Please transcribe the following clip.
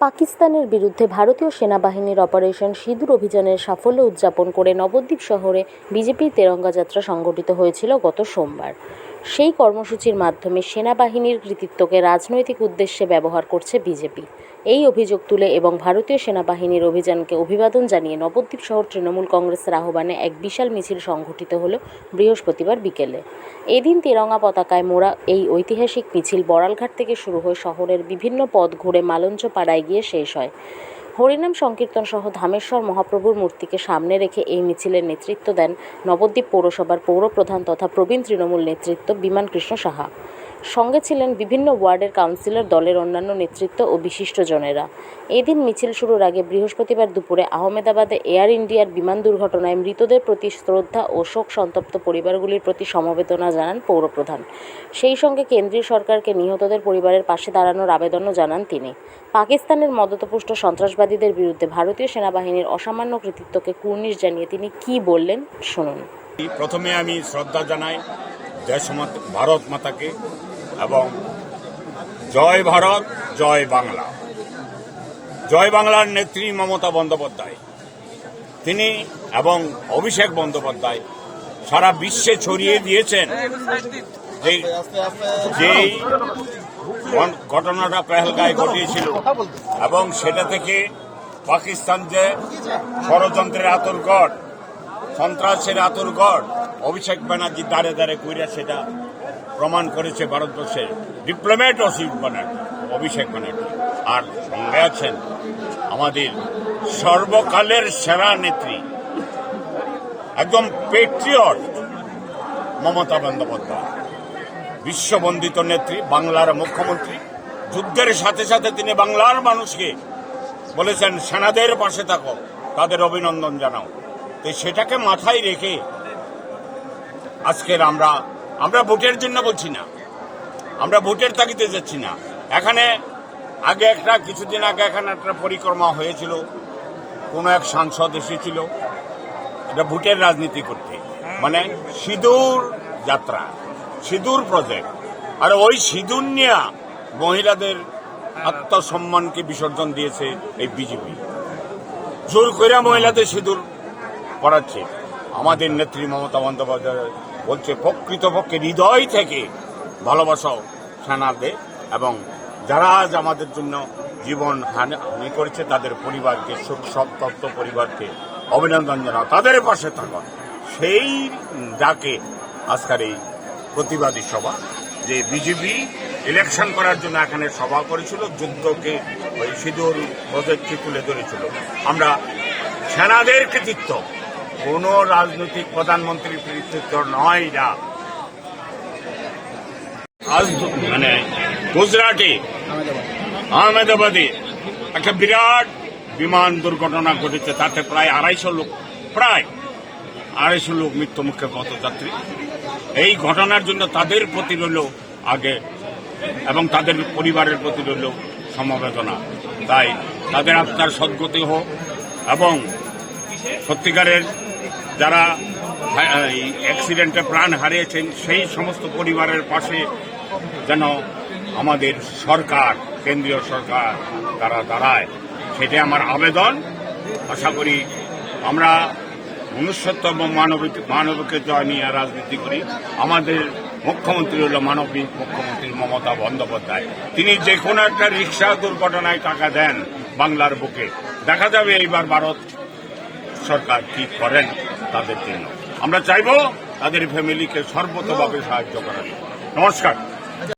পাকিস্তানের বিরুদ্ধে ভারতীয় সেনাবাহিনীর অপারেশন সিঁদুর অভিযানের সাফল্য উদযাপন করে নবদ্বীপ শহরে বিজেপির তেরঙ্গা যাত্রা সংগঠিত হয়েছিল গত সোমবার। সেই কর্মসূচির মাধ্যমে সেনাবাহিনীর কৃতিত্বকে রাজনৈতিক উদ্দেশ্যে ব্যবহার করছে বিজেপি। এই অভিযোগ তুলে এবং ভারতীয় সেনাবাহিনীর অভিযানকে অভিবাদন জানিয়ে নবদ্বীপ শহর তৃণমূল কংগ্রেসের আহ্বানে এক বিশাল মিছিল সংঘটিত হলো বৃহস্পতিবার বিকেলে। এদিন তেরঙ্গা পতাকায় মোড়া এই ঐতিহাসিক মিছিল বড়ালঘাট থেকে শুরু হয়ে শহরের বিভিন্ন পথ ঘুরে মালঞ্চ পাড়ায় গিয়ে শেষ হয়। হরিনাম সংকীর্তন সহ ধামেশ্বর মহাপ্রভুর মূর্তিকে সামনে রেখে এই মিছিলের নেতৃত্ব দেন নবদ্বীপ পৌরসভার পৌরপ্রধান তথা প্রবীণ তৃণমূল নেতৃত্ব বিমান কৃষ্ণ সাহা। সঙ্গে ছিলেন বিভিন্ন ওয়ার্ডের কাউন্সিলর, দলের অন্যান্য নেতৃত্ব ও বিশিষ্টজনেরা। এদিন মিছিল শুরুর আগে বৃহস্পতিবার দুপুরে আহমেদাবাদে এয়ার ইন্ডিয়ার বিমান দুর্ঘটনায় মৃতদের প্রতি শ্রদ্ধা ও শোক সন্তপ্ত পরিবারগুলির প্রতি সমবেদনা জানান পৌরপ্রধান। সেই সঙ্গে কেন্দ্রীয় সরকারকে নিহতদের পরিবারের পাশে দাঁড়ানোর আবেদনও জানান তিনি। পাকিস্তানের মদতপুষ্ট সন্ত্রাসবাদীদের বিরুদ্ধে ভারতীয় সেনাবাহিনীর অসামান্য কৃতিত্বকে কুর্নিশ জানিয়ে তিনি কী বললেন শুনুন। প্রথমে আমি শ্রদ্ধা জানাই মাত- ভারত মাতাকে। এবং জয় ভারত, জয় বাংলা। জয় বাংলার নেত্রী মমতা বন্দ্যোপাধ্যায়। তিনি এবং অভিষেক বন্দ্যোপাধ্যায় সারা বিশ্বে ছড়িয়ে দিয়েছেন যে ঘটনাটা পেহেলগায় ঘটিয়েছিল এবং সেটা থেকে পাকিস্তান যে ষড়যন্ত্রের আতর্কট সন্ত্রাসের আতর্কট অভিষেক ব্যানার্জি দাঁড়ে দাঁড়ে কইরা সেটা প্রমাণ করেছে ভারতবর্ষের ডিপ্লোম্যাট অসিফ ব্যানার্জি অভিষেক ব্যানার্জি আর সঙ্গে আছেন আমাদের সর্বকালের সেরা নেত্রী, একদম পেট্রিয়ট মমতা বন্দ্যোপাধ্যায়। বিশ্ববন্দিত নেত্রী, বাংলার মুখ্যমন্ত্রী। যুদ্ধের সাথে সাথে তিনি বাংলার মানুষকে বলেছেন, সেনাদের পাশে থাকো, তাদের অভিনন্দন জানাও। তো সেটাকে মাথায় রেখে আজকের আমরা আমরা ভোটের জন্য বলছি না। আমরা ভোটের তাগিতে যাচ্ছি না। এখানে আগে একটা, কিছুদিন আগে এখানে একটা পরিক্রমা হয়েছিল। কোনো এক সাংসদ এসেছিল। এটা ভোটের রাজনীতি করতে। মানে সিঁদুর যাত্রা, সিঁদুর প্রজেক্ট আর ওই সিঁদুর নিয়ে মহিলাদের আত্মসম্মানকে বিসর্জন দিয়েছে এই বিজেপি। জোর করে মহিলাদের সিঁদুর পড়াচ্ছে আমাদের নেত্রী মমতা বন্দ্যোপাধ্যায় বলছে, প্রকৃতপক্ষে হৃদয় থেকে ভালোবাসাও সেনাদের এবং যারা আজ আমাদের জন্য জীবন হানি করেছে, তাদের পরিবারকে সুখ সপ্তপ্ত পরিবারকে অভিনন্দন জানাও, তাদের পাশে থাকা। সেই ডাকে আজকের এই প্রতিবাদী সভা, যে বিজেপি ইলেকশন করার জন্য এখানে সভা করেছিল, যুদ্ধকে ওই সিঁদুর প্রজেক্টকে তুলে ধরেছিল। আমরা সেনাদের কৃতিত্ব কোন রাজনৈতিক প্রধানমন্ত্রীর কৃতিত্ব নয় আজ মানে গুজরাটে, আহমেদাবাদে, একটা বিরাট বিমান দুর্ঘটনা ঘটেছে, তাতে প্রায় আড়াইশো লোক, প্রায় আড়াইশো লোক মৃত্যু মুখে পথযাত্রী। এই ঘটনার জন্য তাদের প্রতি রইল আগে এবং তাদের পরিবারের প্রতি রইল সমবেদনা। তাই তাদের আত্মার সদ্গতি হোক এবং সত্যিকারের যারা অ্যাক্সিডেন্টে প্রাণ হারিয়েছেন, সেই সমস্ত পরিবারের পাশে যেন আমাদের সরকার, কেন্দ্রীয় সরকার তারা দাঁড়ায়, সেটাই আমার আবেদন। আশা করি আমরা মনুষ্যত্ব এবং মানবিক জয় নিয়ে রাজনীতি করি। আমাদের মুখ্যমন্ত্রী হল মানবিক মুখ্যমন্ত্রী মমতা বন্দ্যোপাধ্যায়। তিনি যে কোনো একটা রিক্সা দুর্ঘটনায় টাকা দেন বাংলার বুকে। দেখা যাবে এইবার ভারত সরকার কি করেন। তাদের জন্য। আমরা চাইব তাদের ফ্যামিলিকে সর্বতভাবে সাহায্য করার। নমস্কার।